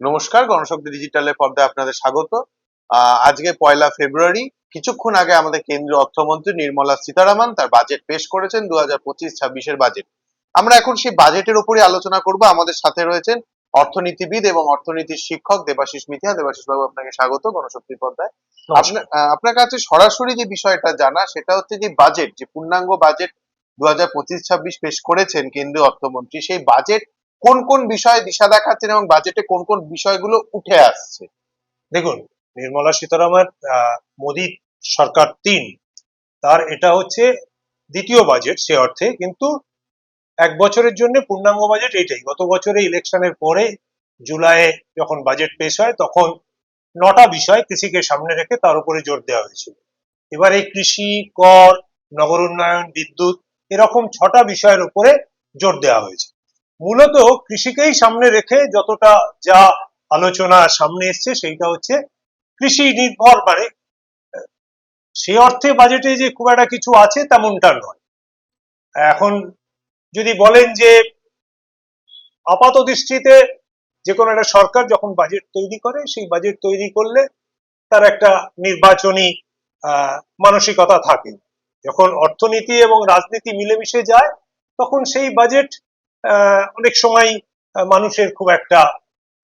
নমস্কার গণশক্তি ডিজিটালের পর্দায় আপনাদের স্বাগত। আজকে পয়লা ফেব্রুয়ারি কিছুক্ষণ আগে আমাদের কেন্দ্রীয় অর্থমন্ত্রী নির্মলা সীতারামন তার বাজেট পেশ করেছেন দু হাজার পঁচিশ ছাব্বিশের বাজেট আমরা এখন সেই বাজেটের উপরে আলোচনা করব। আমাদের সাথে রয়েছেন অর্থনীতিবিদ এবং অর্থনীতির শিক্ষক দেবাশিস মিথিয়া। দেবাশিস বাবু আপনাকে স্বাগত গণশক্তির পর্দায়। আপনার কাছে সরাসরি যে বিষয়টা জানা সেটা হচ্ছে যে বাজেট যে পূর্ণাঙ্গ বাজেট দু হাজার পঁচিশ ছাব্বিশ পেশ করেছেন কেন্দ্রীয় অর্থমন্ত্রী সেই বাজেট কোন কোন বিষয়ে দিশা দেখাচ্ছেন এবং বাজেটে কোন কোন বিষয়গুলো উঠে আসছে? দেখুন, নির্মলা সীতারামন মোদী সরকার তিন। তার এটা হচ্ছে দ্বিতীয় বাজেট সে অর্থে, কিন্তু এক বছরের জন্য পূর্ণাঙ্গ বাজেট এটাই গত বছরে ইলেকশনের পরে জুলাইয়ে যখন বাজেট পেশ হয়, তখন নটা বিষয় কৃষিকে সামনে রেখে তার উপরে জোর দেওয়া হয়েছিল। এবার এই কৃষি, কর, নগর উন্নয়ন, বিদ্যুৎ, এরকম ছটা বিষয়ের উপরে জোর দেওয়া হয়েছে। মূলত কৃষিকেই সামনে রেখে যতটা যা আলোচনা সামনে এসছে সেইটা হচ্ছে কৃষি নির্ভর মানে সে অর্থে বাজেটে যে খুব একটা কিছু আছে তেমনটা নয়। এখন যদি বলেন যে আপাত দৃষ্টিতে যে কোনো একটা সরকার যখন বাজেট তৈরি করে, সেই বাজেট তৈরি করলে তার একটা নির্বাচনী মানসিকতা থাকে। যখন অর্থনীতি এবং রাজনীতি মিলেমিশে যায়, তখন সেই বাজেট অনেক সময় মানুষের খুব একটা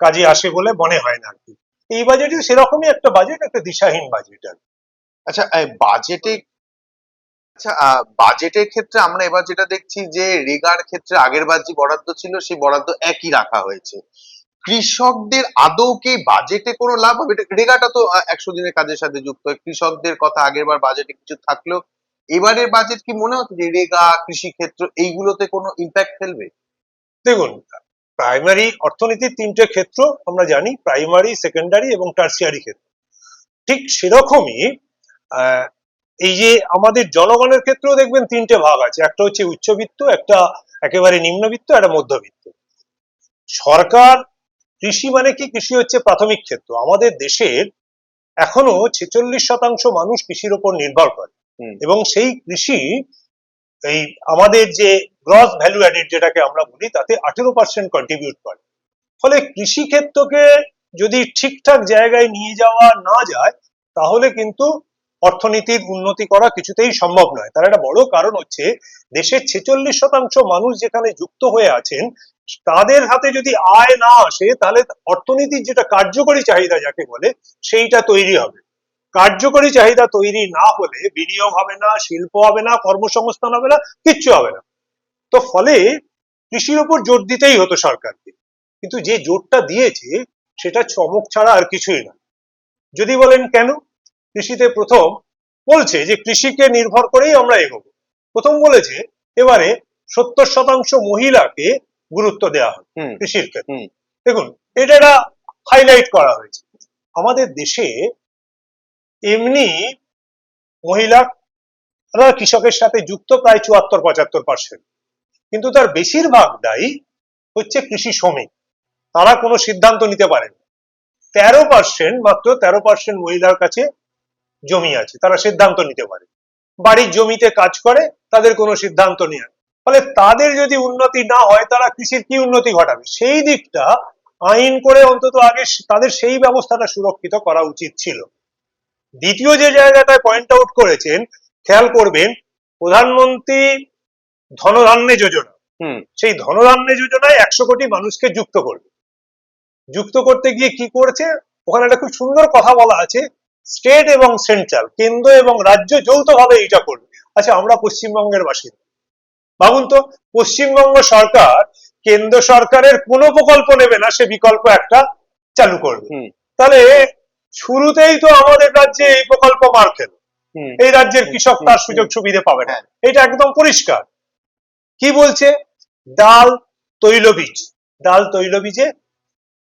কাজে আসে বলে মনে হয় না আর কি। এই বাজেটে সেরকমই একটা বাজেট, একটা দিশাহীন বাজেট আর আচ্ছা বাজেটে আচ্ছা বাজেটের ক্ষেত্রে আমরা এবার যেটা দেখছি যে, রেগার ক্ষেত্রে আগের বার যে বরাদ্দ ছিল, সেই বরাদ্দ একই রাখা হয়েছে। কৃষকদের আদৌ কি বাজেটে কোনো লাভ হবে? রেগাটা তো একশো দিনের কাজের সাথে যুক্ত। কৃষকদের কথা আগের বার বাজেটে কিছু থাকলেও, এবারের বাজেট কি মনে হচ্ছে যে রেগা কৃষি ক্ষেত্র এইগুলোতে কোনো ইম্প্যাক্ট ফেলবে? দেখুন প্রাইমারি অর্থনীতির তিনটে ক্ষেত্র আমরা জানি প্রাইমারি সেকেন্ডারি এবং টার্সিয়ারি ক্ষেত্র। ঠিক সেরকমই এই যে আমাদের জনগণের ক্ষেত্রেও দেখবেন তিনটে ভাগ আছে। একটা হচ্ছে উচ্চবিত্ত একটা একেবারে নিম্নবিত্ত একটা মধ্যবিত্ত। সরকার কৃষি মানে কি? কৃষি হচ্ছে প্রাথমিক ক্ষেত্র। আমাদের দেশের এখনও ছেচল্লিশ শতাংশ মানুষ কৃষির উপর নির্ভর করে। এবং সেই কৃষি এই আমাদের যে গ্রস ভ্যালু অ্যাডেড যেটাকে আমরা বলি, তাতে আঠেরো পার্সেন্ট কন্ট্রিবিউট করে। ফলে কৃষি ক্ষেত্রকে যদি ঠিকঠাক জায়গায় নিয়ে যাওয়া না যায়, তাহলে কিন্তু অর্থনীতির উন্নতি করা কিছুতেই সম্ভব নয়। তার একটা বড় কারণ হচ্ছে, দেশের ছেচল্লিশ শতাংশ মানুষ যেখানে যুক্ত হয়ে আছেন, তাদের হাতে যদি আয় না আসে, তাহলে অর্থনীতির যেটা কার্যকরী চাহিদা যাকে বলে, সেইটা তৈরি হবে। কার্যকরী চাহিদা তৈরি না হলে বিনিয়োগ হবে না শিল্প হবে না কর্মসংস্থান হবে না কিচ্ছু হবে না। তো ফলে কৃষির উপর জোর দিতেই হতো সরকারকে। কিন্তু যে জোরটা দিয়েছে সেটা চমক ছাড়া আর কিছুই না। যদি বলেন কেন? কৃষিতে প্রথম বলছে যে কৃষিকে নির্ভর করেই আমরা এগোবো। প্রথম বলেছে এবারে সত্তর শতাংশ মহিলাকে গুরুত্ব দেওয়া হুম। কৃষির ক্ষেত্রে। দেখুন এটা হাইলাইট করা হয়েছে। আমাদের দেশে এমনি মহিলা কৃষকের সাথে যুক্ত প্রায় চুয়াত্তর, পঁচাত্তর পার্সেন্ট কিন্তু তার বেশিরভাগটাই হচ্ছে কৃষি শ্রমিক। তারা কোনো সিদ্ধান্ত নিতে পারেন তেরো পার্সেন্ট মাত্র তেরো পার্সেন্ট মহিলার কাছে জমি আছে, তারা সিদ্ধান্ত নিতে পারে। বাড়ির জমিতে কাজ করে, তাদের কোনো সিদ্ধান্ত নেই ফলে তাদের যদি উন্নতি না হয়, তারা কৃষির কি উন্নতি ঘটাবে? সেই দিকটা আইন করে অন্তত আগে তাদের সেই ব্যবস্থাটা সুরক্ষিত করা উচিত ছিল। দ্বিতীয় যে জায়গাটায় পয়েন্ট আউট করেছেন খেয়াল করবেন প্রধানমন্ত্রী ধনধান্য যোজনা। সেই ধনধান্য যোজনায় একশো কোটি মানুষকে যুক্ত করবে। যুক্ত করতে গিয়ে কি করেছে? ওখানে একটা খুব সুন্দর কথা বলা আছে স্টেট এবং সেন্ট্রাল কেন্দ্র এবং রাজ্য যৌথভাবে এটা করবে। আচ্ছা আমরা পশ্চিমবঙ্গের বাসিন্দা। ভাবুন তো পশ্চিমবঙ্গ সরকার কেন্দ্র সরকারের কোনো প্রকল্প নেবে না সে বিকল্প একটা চালু করবে। তাহলে শুরুতেই তো আমাদের রাজ্যে এই প্রকল্প মার খেল। এই রাজ্যের কৃষক তার সুযোগ সুবিধা পাবে না। হ্যাঁ। এটা একদম পরিষ্কার। কি বলছে? ডাল তৈলবীজ। ডাল তৈলবীজে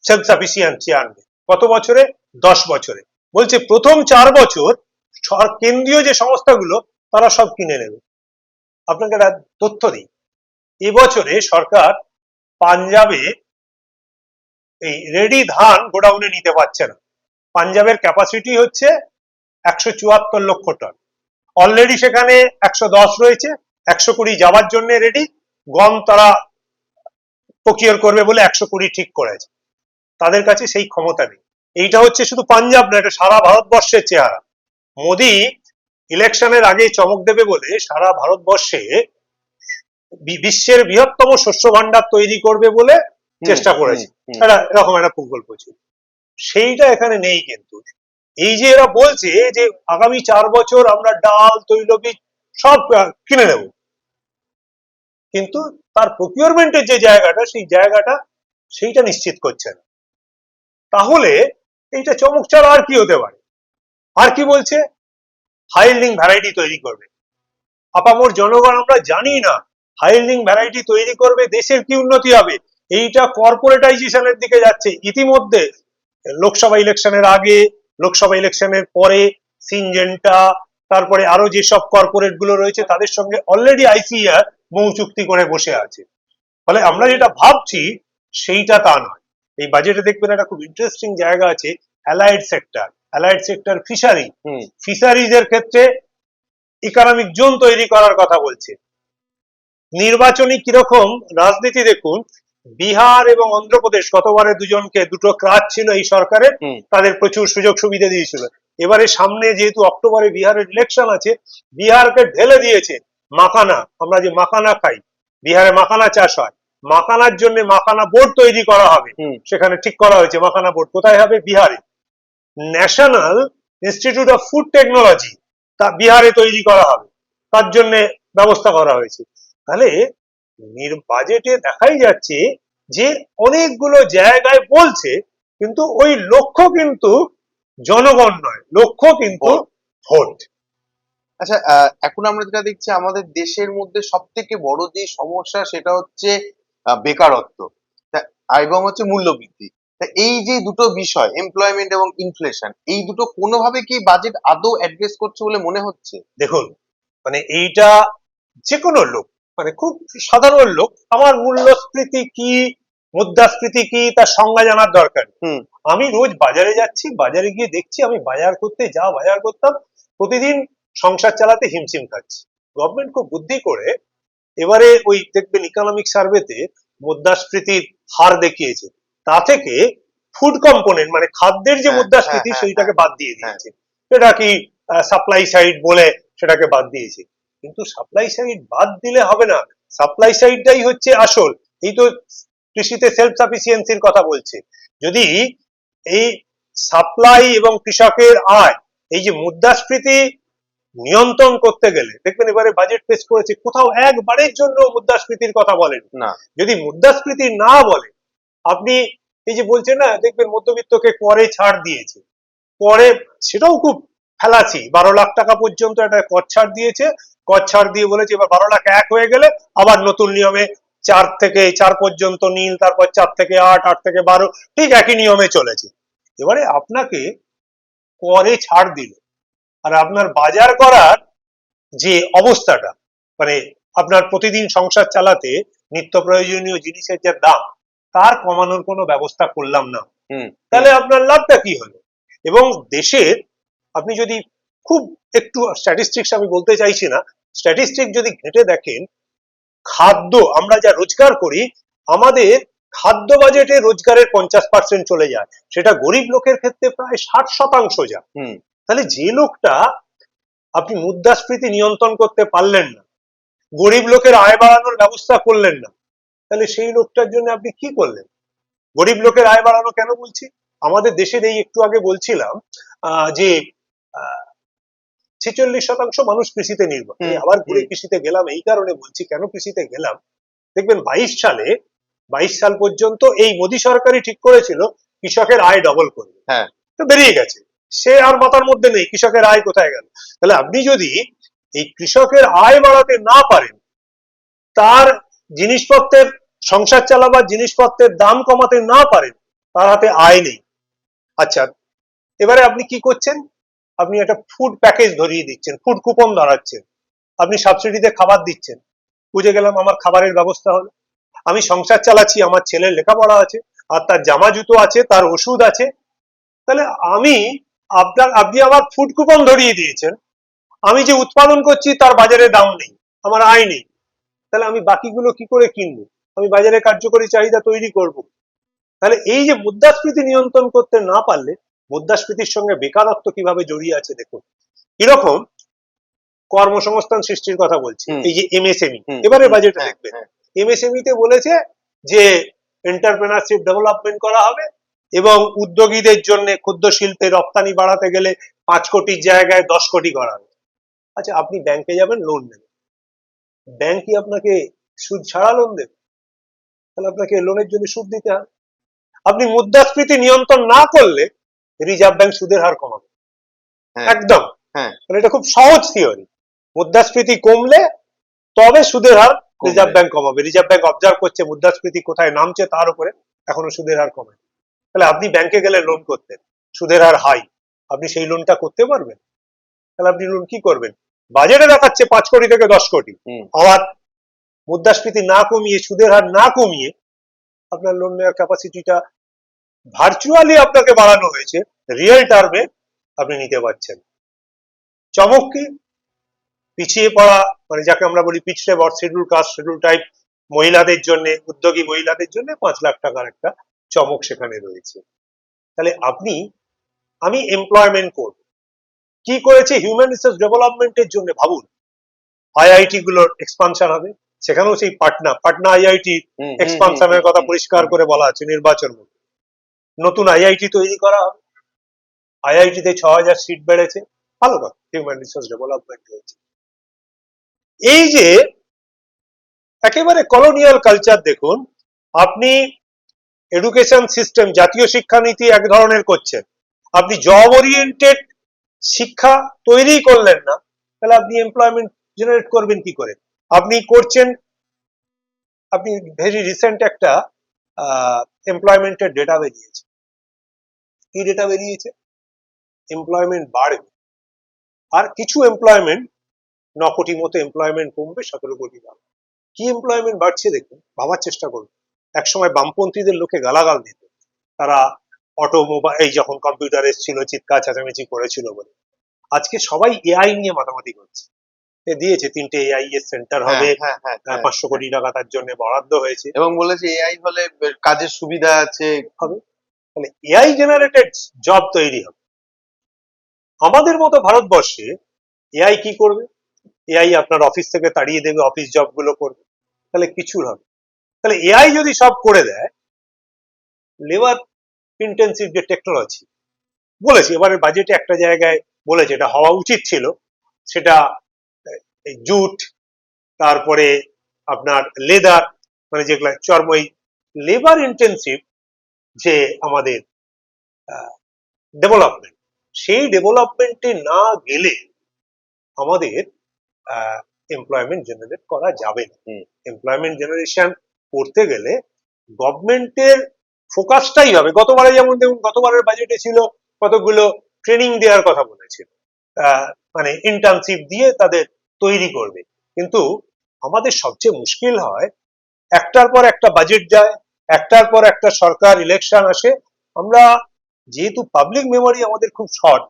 সেলফ সাফিসিয়েন্সি আনবে। কত বছরে? দশ বছরে। বলছে প্রথম চার বছর কেন্দ্রীয় যে সংস্থাগুলো তারা সব কিনে নেবে। আপনাকে একটা তথ্য দিই। এবছরে সরকার পাঞ্জাবে এই রেডি ধান গোডাউনে নিতে পারছে না। পাঞ্জাবের ক্যাপাসিটি হচ্ছে একশো চুয়াত্তর লক্ষ টন অলরেডি সেখানে একশো দশ রয়েছে একশো কুড়ি যাওয়ার জন্য রেডি গম তারা প্রকিওর করবে বলে একশো কুড়ি ঠিক করেছে। তাদের কাছে সেই ক্ষমতা নেই। এইটা হচ্ছে শুধু পাঞ্জাব না এটা সারা ভারতবর্ষের চেহারা। মোদি ইলেকশনের আগে চমক দেবে বলে সারা ভারতবর্ষে বিশ্বের বৃহত্তম শস্য ভান্ডার তৈরি করবে বলে চেষ্টা করেছে। এরকম একটা প্রকল্প ছিল। সেইটা এখানে নেই কিন্তু। এই যে এরা বলছে যে আগামী চার বছর আমরা ডাল, তৈলবীজ সব কিনে নেব। কিন্তু তার প্রকিউরমেন্টের যে জায়গাটা, সেই জায়গাটা সেইটা নিশ্চিত করছে না। তাহলে এইটা চমক ছাড়া আর কি হতে পারে? আর কি বলছে? হাইল্ডিং ভ্যারাইটি তৈরি করবে। আপামোর জনগণ, আমরা জানি না হাইল্ডিং ভ্যারাইটি তৈরি করবে, দেশের কি উন্নতি হবে? এইটা কর্পোরেটাইজেশনের দিকে যাচ্ছে। ইতিমধ্যে লোকসভা ইলেকশনের আগে লোকসভা ইলেকশনের পরে সিনজেন্টা তারপরে আরও যেসব কর্পোরেটগুলো রয়েছে তাদের সঙ্গে অলরেডি আইসিআর মৌ চুক্তি করে বসে আছে। ফলে আমরা যেটা ভাবছি সেইটা তা নয়। এই বাজেটে দেখবেন একটা খুব ইন্টারেস্টিং জায়গা আছে allied sector allied sector fishery fisheries এর ক্ষেত্রে ইকোনমিক জোন তৈরি করার কথা বলছে। নির্বাচনী কীরকম রাজনীতি দেখুন বিহার এবং অন্ধ্রপ্রদেশ গতবারে দুজনকে দুটো ক্রাচ ছিল এই সরকারের তাদের প্রচুর সুযোগ সুবিধা দিয়েছিল। এবারে সামনে যেহেতু অক্টোবরে বিহারের ইলেকশন আছে বিহারকে ঢেলে দিয়েছে মাখানা। আমরা যে মাখানা খাই বিহারে মাখানা চাষ হয় মাখানার জন্য মাখানা বোর্ড তৈরি করা হবে। সেখানে ঠিক করা হয়েছে মাখানা বোর্ড। কোথায় হবে? বিহারে। National institute of food technology তা বিহারে তৈরি করা হবে। তার জন্য ব্যবস্থা করা হয়েছে। তাহলে বাজেটে দেখাই যাচ্ছে যে অনেকগুলো জায়গায় বলছে কিন্তু ওই লক্ষ্য কিন্তু জনগণ নয় লক্ষ্য কিন্তু ভোট। আচ্ছা এখন আমরা যেটা দেখছি আমাদের দেশের মধ্যে সব থেকে বড় যে সমস্যা সেটা হচ্ছে বেকারত্ব। এবং হচ্ছে মূল্যবৃদ্ধি। তা এই যে দুটো বিষয় এমপ্লয়মেন্ট এবং ইনফ্লেশন এই দুটো কোনোভাবে কি বাজেট আদৌ অ্যাড্রেস করছে বলে মনে হচ্ছে? দেখুন মানে এইটা যে কোনো লোক মানে খুব সাধারণ লোক। আমার মূল্যস্ফীতি কি মুদ্রাস্ফীতি কি তার সংজ্ঞা জানার দরকার আমি রোজ বাজারে যাচ্ছি বাজারে গিয়ে দেখছি আমি বাজার করতে যা বাজার করতাম প্রতিদিন সংসার চালাতে হিমশিম খাচ্ছি। গভর্নমেন্ট খুব বুদ্ধি করে এবারে ওই দেখবেন ইকোনমিক সার্ভেতে মুদ্রাস্ফীতির হার দেখিয়েছে। তা থেকে ফুড কম্পোনেন্ট মানে খাদ্যের যে হ্যাঁ, মুদ্রাস্ফীতি হ্যাঁ, সেইটাকে বাদ দিয়ে হ্যাঁ। দিয়েছে। সেটা কি সাপ্লাই সাইড বলে সেটাকে বাদ দিয়েছে। কিন্তু সাপ্লাই সাইড বাদ দিলে হবে না। সাপ্লাই সাইডটাই হচ্ছে আসল। এই তো কৃষিতে সেলফ সাফিসিয়েন্সির কথা বলছে। যদি এই সাপ্লাই এবং কৃষকের আয় এই যে মুদ্রাস্ফীতি নিয়ন্ত্রণ করতে গেলে দেখবেন এবারে বাজেট পেশ করেছে কোথাও একবারের জন্য মুদ্রাস্ফীতির কথা বলেন। না। যদি মুদ্রাস্ফীতি না বলে আপনি এই যে বলছেন না দেখবেন মধ্যবিত্তকে করে ছাড় দিয়েছে। করে সেটাও খুব ফেলাছি বারো লাখ টাকা পর্যন্ত একটা কর ছাড় দিয়েছে। কর ছাড় দিয়ে বলেছে এবার বারো লাখ এক হয়ে গেলে আবার নতুন নিয়মে চার থেকে চার পর্যন্ত নীল তারপর চার থেকে আট আট থেকে বারো ঠিক একই নিয়মে চলেছে। এবারে আপনাকে করে ছাড় দিল। আর আপনার বাজার করার যে অবস্থাটা মানে আপনার প্রতিদিন সংসার চালাতে নিত্য প্রয়োজনীয় জিনিসের যে দাম তার কমানোর কোনো ব্যবস্থা করলাম না। হুম তাহলে আপনার লাভটা কি হলো? এবং দেশের আপনি যদি খুব একটু স্ট্যাটিস্টিক্স আমি বলতে চাইছি না স্ট্যাটিস্টিক যদি ঘেঁটে দেখেন খাদ্য আমরা যা রোজগার করি আমাদের খাদ্য বাজেটে রোজগারের পঞ্চাশ পার্সেন্ট চলে যায়। সেটা গরিব লোকের ক্ষেত্রে প্রায় ষাট শতাংশ যায়। তাহলে যে লোকটা আপনি মুদ্রাস্ফীতি নিয়ন্ত্রণ করতে পারলেন না গরিব লোকের আয় বাড়ানোর ব্যবস্থা করলেন না তাহলে সেই লোকটার জন্য আপনি কি করলেন? গরিব লোকের আয় বাড়ানো কেন বলছি? আমাদের দেশের এই একটু আগে বলছিলাম আহ, যে ছেচল্লিশ শতাংশ মানুষ কৃষিতে নির্ভর। আবার ঘুরে কৃষিতে গেলাম এই কারণে বলছি কেন কৃষিতে গেলাম? দেখবেন বাইশ সালে বাইশ সাল পর্যন্ত এই মোদী সরকারই ঠিক করেছিল কৃষকের আয় ডবল করবে। হ্যাঁ। তো বেরিয়ে গেছে। সে আর মাথার মধ্যে নেই কৃষকের আয় কোথায় গেল? তাহলে আপনি যদি এই কৃষকের আয় বাড়াতে না পারেন তার জিনিসপত্রের সংসার চালাবার জিনিসপত্রের দাম কমাতে না পারেন তার হাতে আয় নেই। আচ্ছা এবারে আপনি কি করছেন? আপনি একটা ফুড প্যাকেজ ধরিয়ে দিচ্ছেন ফুড কুপন ধরাচ্ছেন। আপনি সাবসিডিতে খাবার দিচ্ছেন। বুঝে গেলাম আমার খাবারের ব্যবস্থা হলো। আমি সংসার চালাচ্ছি, আমার ছেলের লেখাপড়া আছে, আর তার জামা জুতো আছে, তার ওষুধ আছে। তাহলে আমি আপনার, আপনি আমার ফুড কুপন ধরিয়ে দিয়েছেন। আমি যে উৎপাদন করছি, তার বাজারে দাম নেই, আমার আয় নেই। তাহলে আমি বাকিগুলো কি করে কিনবো? আমি বাজারে কার্যকরী চাহিদা তৈরি করব। তাহলে এই যে মুদ্রাস্ফীতি নিয়ন্ত্রণ করতে না পারলে মুদ্রাস্ফীতির সঙ্গে বেকারত্ব কীভাবে জড়িয়ে আছে দেখুন। এরকম কর্মসংস্থান সৃষ্টির কথা বলছি এই যে এমএসএমই হুম, এবারে বাজেটে দেখবেন। এমএসএমই তে বলেছে যে এন্টারপ্রেনারশিপ ডেভেলপমেন্ট করা হবে এবং উদ্যোগীদের জন্য ক্ষুদ্র শিল্পে রপ্তানি বাড়াতে গেলে পাঁচ কোটির জায়গায় দশ কোটি করা হবে আচ্ছা আপনি ব্যাংকে যাবেন লোন নেবেন। ব্যাংক কি আপনাকে সুদ ছাড়া লোন দেবে? তাহলে আপনাকে লোনের জন্য সুদ দিতে হবে। আপনি মুদ্রাস্ফীতি নিয়ন্ত্রণ না করলে রিজার্ভ ব্যাংক সুদের হার কমাবে। হ্যাঁ। একদম। হ্যাঁ। এটা খুব সহজ থিওরি মুদ্রাস্ফীতি কমলে তবে সুদের হার রিজার্ভ ব্যাংক কমাবে। রিজার্ভ ব্যাংক অবজার্ভ করছে মুদ্রাস্ফীতি কোথায় নামছে তার উপরে এখনও সুদের হার কমে। তাহলে আপনি ব্যাংকে গেলে লোন করতেন সুদের হার হাই আপনি সেই লোনটা করতে পারবেন। তাহলে আপনি লোন কি করবেন? বাজেটে দেখাচ্ছে পাঁচ কোটি থেকে দশ কোটি। আবার মুদ্রাস্ফীতি না কমিয়ে সুদের হার না কমিয়ে আপনার লোন নেওয়ার ক্যাপাসিটিটা ভার্চুয়ালি আপনাকে বাড়ানো হয়েছে রিয়েল টার্মে আপনি নিতে পারছেন। চমক কি পিছিয়ে পড়া মানে যাকে আমরা বলি পিছড়ে বর শিডিউল কাস্ট শিডিউল টাইপ মহিলাদের জন্য উদ্যোগী মহিলাদের জন্য পাঁচ লাখ টাকার একটা চমক সেখানে রয়েছে। তাহলে আপনি আমি এমপ্লয়মেন্ট করব। কি করেছে হিউম্যান রিসোর্স ডেভেলপমেন্টের জন্য ভাবুন। আইআইটি গুলোর এক্সপানশন হবে। সেখানেও সেই পাটনা পাটনা আইআইটি এক্সপানশনের কথা পরিষ্কার করে বলা আছে নির্বাচন মুখে। নতুন আইআইটি তৈরি করা হবে। আইআইটি তে ছ হাজার সিট বেড়েছে। ভালো কথা হিউম্যান রিসোর্স ডেভেলপমেন্ট হয়েছে। এই যে একেবারে কলোনিয়াল কালচার দেখুন, আপনি এডুকেশন সিস্টেম জাতীয় শিক্ষানীতি এক ধরনের করছেন। আপনি জব ওরিয়েন্টেড শিক্ষা তৈরি করলেন না, তাহলে আপনি এমপ্লয়মেন্ট জেনারেট করবেন কি করে? আপনি করছেন, আপনি ভেরি রিসেন্ট একটা এমপ্লয়মেন্টের ডেটা বেরিয়েছে। কি ডেটা বেরিয়েছে? এমপ্লয়মেন্ট বাড়বে। আর কিছু এমপ্লয়মেন্ট ন কোটি মতো এমপ্লয়মেন্ট কমবে সতেরো কোটি বাড়বে। কি এমপ্লয়মেন্ট বাড়ছে দেখুন ভাবার চেষ্টা করুন। একসময় বামপন্থীদের লোকে গালাগাল দিত। তারা অটোমোবাইল এই যখন কম্পিউটার এসেছিল চিৎকার চেঁচামেচি করেছিল বলে। আজকে সবাই এআই নিয়ে মাতামাতি করছে। দিয়েছে তিনটে এআই এর সেন্টার হবে হ্যাঁ, হ্যাঁ, হ্যাঁ। পাঁচশো কোটি টাকা তার জন্য বরাদ্দ হয়েছে। এবং বলেছে এআই হলে কাজের সুবিধা আছে। তাহলে এআই জেনারেটেড জব তৈরি হবে। আমাদের মতো ভারতবর্ষে এআই কি করবে? এআই আপনার অফিস থেকে তাড়িয়ে দেবে অফিস জবগুলো করবে। তাহলে কিছুর হবে তাহলে এআই যদি সব করে দেয় লেবার ইন্টেন্সিভ যে টেকনোলজি বলেছি, এবারে বাজেটে একটা জায়গায় বলেছে, এটা হওয়া উচিত ছিল। সেটা জুট, তারপরে আপনার লেদার মানে যেগুলো চর্মই লেবার ইন্টেন্সিভ যে আমাদের ডেভেলপমেন্ট সেই ডেভেলপমেন্টে না গেলে আমাদের এমপ্লয়মেন্ট জেনারেট করা যাবে না। এমপ্লয়মেন্ট জেনারেশন করতে গেলে গভর্নমেন্টের ফোকাসটাই হবে। গতবারে যেমন দেখুন গতবারের বাজেটে ছিল কতগুলো ট্রেনিং দেওয়ার কথা বলেছিল মানে ইন্টার্নশিপ দিয়ে তাদের তৈরি করবে। কিন্তু আমাদের সবচেয়ে মুশকিল হয় একটার পর একটা বাজেট যায় একটার পর একটা সরকার ইলেকশন আসে আমরা যেহেতু পাবলিক মেমোরি আমাদের খুব শর্ট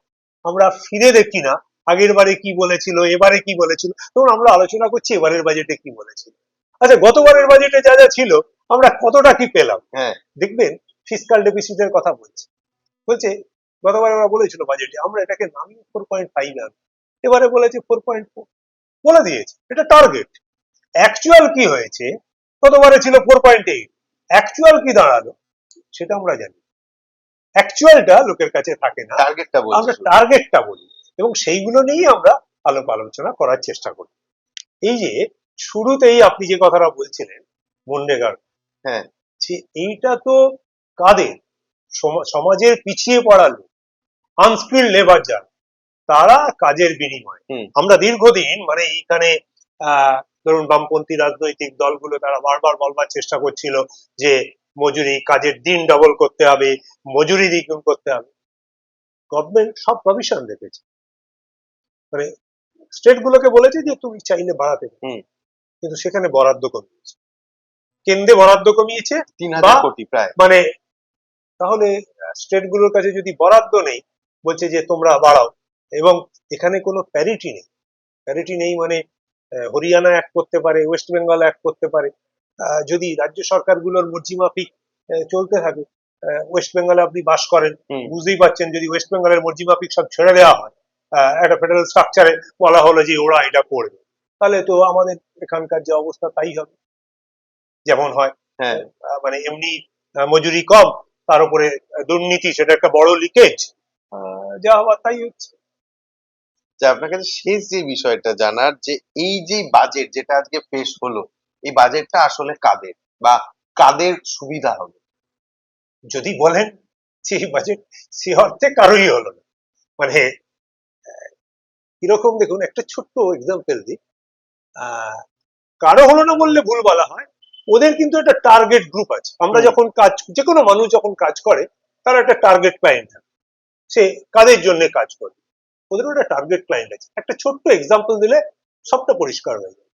আমরা ফিরে দেখি না আগের বারে কি বলেছিল এবারে কি বলেছিল। তখন আমরা আলোচনা করছি এবারের বাজেটে কি বলেছিল। আচ্ছা গতবারের বাজেটে যা যা ছিল আমরা কতটা কি পেলাম? হ্যাঁ। দেখবেন ফিসকাল ডেফিসিটের কথা বলছি। বলছে গতবার ওরা বলেছিল বাজেটে আমরা এটাকে নামিয়ে ফোর পয়েন্ট ফাইভ আনব। এবারে বলেছে ফোর পয়েন্ট ফোর বলে দিয়েছে এটা টার্গেট অ্যাকচুয়াল কি হয়েছে? গতবারে ছিল ফোর পয়েন্ট এইট অ্যাকচুয়াল কি দাঁড়াল সেটা আমরা জানি। অ্যাকচুয়ালটা লোকের কাছে থাকে না টার্গেটটা বলি আমরা টার্গেটটা বলি এবং সেইগুলো নিয়েই আমরা আলোপ আলোচনা করার চেষ্টা করি। এই যে শুরুতেই আপনি যে কথাটা বলছিলেন মন্ডেগার হ্যাঁ। যে এইটা তো কাদের? সম- সমাজের পিছিয়ে পড়া লোক আনস্কিল লেবার যান তারা কাজের বিনিময়। আমরা দীর্ঘদিন মানে এইখানে আহ ধরুন বামপন্থী রাজনৈতিক দলগুলো তারা বারবার বলবার চেষ্টা করছিল যে মজুরি কাজের দিন ডবল করতে হবে মজুরি দ্বিগুণ করতে হবে। গভর্নমেন্ট সব প্রভিশন রেখেছে। মানে স্টেট গুলোকে বলেছে যে তুমি চাইলে বাড়াতে কিন্তু সেখানে বরাদ্দ কমিয়েছে। কেন্দ্রে বরাদ্দ কমিয়েছে তিন হাজার কোটি প্রায়। মানে তাহলে স্টেটগুলোর কাছে যদি বরাদ্দ নেই বলছে যে তোমরা বাড়াও। এবং এখানে কোনো প্যারিটি নেই। প্যারিটি নেই মানে হরিয়ানা এক করতে পারে ওয়েস্ট বেঙ্গল এক করতে পারে যদি রাজ্য সরকারগুলোর মর্জি মাফিক চলতে থাকে ওয়েস্ট বেঙ্গলে আপনি বাস করেন বুঝতেই পারছেন যদি ওয়েস্ট বেঙ্গলের মর্জিমাফিক সব ছেড়ে দেওয়া হয় একটা ফেডারেল স্ট্রাকচারে বলা হলো যে ওরা এটা করবে তাহলে তো আমাদের এখানকার যে অবস্থা তাই হবে। যেমন হয় হ্যাঁ। মানে এমনি মজুরি কম তার উপরে দুর্নীতি সেটা একটা বড় লিকেজ যা হওয়ার তাই হচ্ছে। যে আপনার কাছে শেষ যে বিষয়টা জানার যে এই যে বাজেট যেটা আজকে পেশ হলো এই বাজেটটা আসলে কাদের বা কাদের সুবিধা হবে? যদি বলেন যে এই বাজেট সে অর্থে কারোই হলো না। মানে কীরকম দেখুন একটা ছোট্ট এক্সাম্পল দিই। কারও হলো না বললে ভুল বলা হয়। ওদের কিন্তু একটা টার্গেট গ্রুপ আছে। আমরা যখন কাজ যে কোনো মানুষ যখন কাজ করে তারা একটা টার্গেট ক্লায়েন্ট থাকে। সে কাদের জন্য কাজ করে? ওদের একটা টার্গেট ক্লায়েন্ট আছে। একটা ছোট্ট এক্সাম্পল দিলে সবটা পরিষ্কার হয়ে যাবে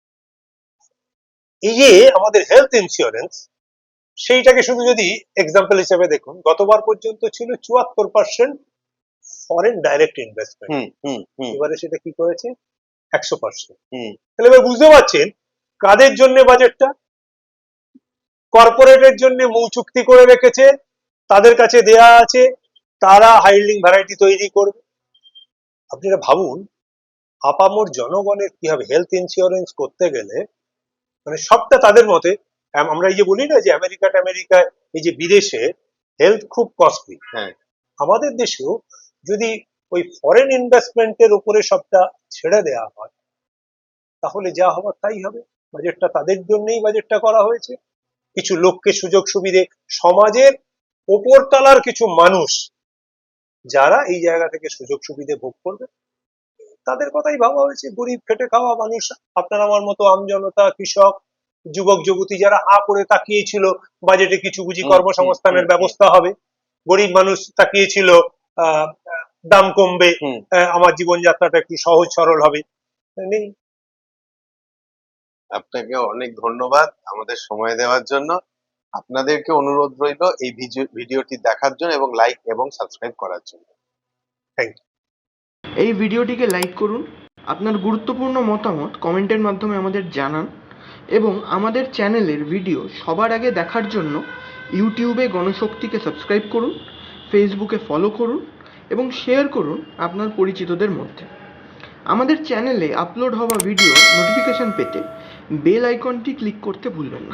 এই যে আমাদের হেলথ ইন্স্যুরেন্স সেইটাকে শুধু যদি এক্সাম্পল হিসেবে দেখুন গতবার পর্যন্ত ছিল চুয়াত্তর পার্সেন্ট ফরেন ডাইরেক্ট ইনভেস্টমেন্ট এবারে সেটা কি করেছে? একশো পার্সেন্ট হুম। তাহলে এবার বুঝতে পারছেন কাদের জন্য বাজেটটা কর্পোরেটের জন্য মৌ চুক্তি করে রেখেছে তাদের কাছে দেয়া আছে তারা হাইল্ডিং ভ্যারাইটি তৈরি করবে। আপনারা ভাবুন আপামোর জনগণের কি হবে হেলথ ইন্স্যুরেন্স করতে গেলে মানে সবটা তাদের মতে আমরা এই যে বলি না যে আমেরিকা আমেরিকায় এই যে বিদেশে হেলথ খুব কস্টলি হ্যাঁ। আমাদের দেশেও যদি ওই ফরেন ইনভেস্টমেন্টের উপরে সবটা ছেড়ে দেওয়া হয় তাহলে যা হবার তাই হবে। বাজেটটা তাদের জন্যই বাজেটটা করা হয়েছে। কিছু লোককে সুযোগ সুবিধে সমাজের ওপর তলার কিছু মানুষ যারা এই জায়গা থেকে সুযোগ সুবিধে ভোগ করবে তাদের কথাই ভাবা হয়েছে গরিব খেটে খাওয়া মানুষ আপনার আমার মতো আমজনতা কৃষক যুবক যুবতী যারা হা করে তাকিয়েছিল বাজেটে কিছু বুঝি কর্মসংস্থানের ব্যবস্থা হবে গরিব মানুষ তাকিয়েছিল আহ দাম কমবে আমার জীবনযাত্রাটা একটু সহজ সরল হবে নেই। আপনাকে অনেক ধন্যবাদ আমাদের সময় দেওয়ার জন্য। আপনাদেরকে অনুরোধ রইল এই ভিডিও- ভিডিওটি দেখার জন্য এবং লাইক এবং সাবস্ক্রাইব করার জন্য। থ্যাংক ইউ এই ভিডিওটিকে লাইক করুন। আপনার গুরুত্বপূর্ণ মতামত কমেন্টের মাধ্যমে আমাদের জানান এবং আমাদের চ্যানেলের ভিডিও সবার আগে দেখার জন্য ইউটিউবে গণশক্তিকে সাবস্ক্রাইব করুন ফেসবুকে ফলো করুন এবং শেয়ার করুন আপনার পরিচিতদের মধ্যে। আমাদের চ্যানেলে আপলোড হওয়া ভিডিও নোটিফিকেশন পেতে বেল আইকনটি ক্লিক করতে ভুলবেন না।